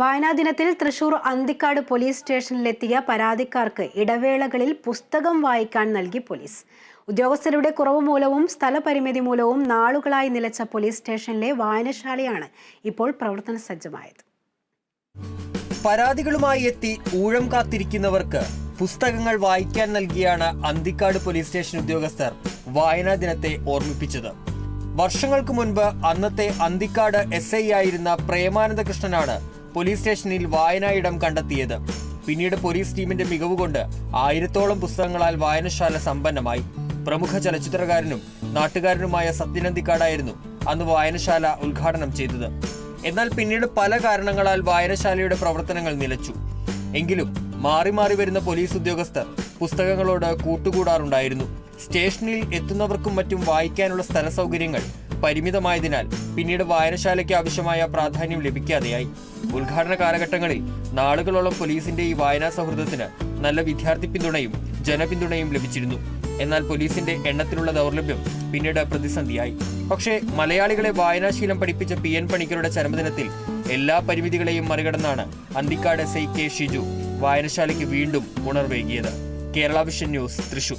വായനാ ദിനത്തിൽ തൃശൂർ അന്തിക്കാട് പോലീസ് സ്റ്റേഷനിലെത്തിയ പരാതിക്കാർക്ക് ഇടവേളകളിൽ പുസ്തകം വായിക്കാൻ നൽകി പോലീസ്. ഉദ്യോഗസ്ഥരുടെ കുറവ് മൂലവും സ്ഥലപരിമിതി മൂലവും നാളുകളായി നിലച്ച പോലീസ് സ്റ്റേഷനിലെ വായനശാലയാണ് ഇപ്പോൾ പ്രവർത്തന സജ്ജമായത്. പരാതികളുമായി എത്തി ഊഴം കാത്തിരിക്കുന്നവർക്ക് പുസ്തകങ്ങൾ വായിക്കാൻ നൽകിയാണ് അന്തിക്കാട് പോലീസ് സ്റ്റേഷൻ ഉദ്യോഗസ്ഥർ വായനാ ദിനത്തെ ഓർമ്മിപ്പിച്ചത്. വർഷങ്ങൾക്ക് മുൻപ് അന്നത്തെ അന്തിക്കാട് എസ് ഐ ആയിരുന്ന പ്രേമാനന്ദ കൃഷ്ണനാണ് പോലീസ് സ്റ്റേഷനിൽ വായനാ ഇടം കണ്ടെത്തിയത്. പിന്നീട് പോലീസ് ടീമിന്റെ മികവ് കൊണ്ട് ആയിരത്തോളം പുസ്തകങ്ങളാൽ വായനശാല സമ്പന്നമായി. പ്രമുഖ ചലച്ചിത്രകാരനും നാട്ടുകാരനുമായ സത്യനന്ദിക്കാടായിരുന്നു അന്ന് വായനശാല ഉദ്ഘാടനം ചെയ്തത്. എന്നാൽ പിന്നീട് പല കാരണങ്ങളാൽ വായനശാലയുടെ പ്രവർത്തനങ്ങൾ നിലച്ചു. എങ്കിലും മാറി മാറി വരുന്ന പോലീസ് ഉദ്യോഗസ്ഥർ പുസ്തകങ്ങളോട് കൂട്ടുകൂടാറുണ്ടായിരുന്നു. സ്റ്റേഷനിൽ എത്തുന്നവർക്കും മറ്റും വായിക്കാനുള്ള സ്ഥല സൗകര്യങ്ങൾ പരിമിതമായതിനാൽ പിന്നീട് വായനശാലയ്ക്ക് ആവശ്യമായ പ്രാധാന്യം ലഭിക്കാതെയായി. ഉദ്ഘാടന കാലഘട്ടങ്ങളിൽ നാളുകളോളം പോലീസിന്റെ ഈ വായനാ സൗഹൃദത്തിന് നല്ല വിദ്യാർത്ഥി പിന്തുണയും ജനപിന്തുണയും ലഭിച്ചിരുന്നു. എന്നാൽ പോലീസിന്റെ എണ്ണത്തിലുള്ള ദൗർലഭ്യം പിന്നീട് പ്രതിസന്ധിയായി. പക്ഷേ മലയാളികളെ വായനാശീലം പഠിപ്പിച്ച പി എൻ പണിക്കരുടെ ചരമദിനത്തിൽ എല്ലാ പരിമിതികളെയും മറികടന്നാണ് Anthikkad S I K Shiju വായനശാലയ്ക്ക് വീണ്ടും ഉണർവേകിയത്. Kerala vision news Thrissur.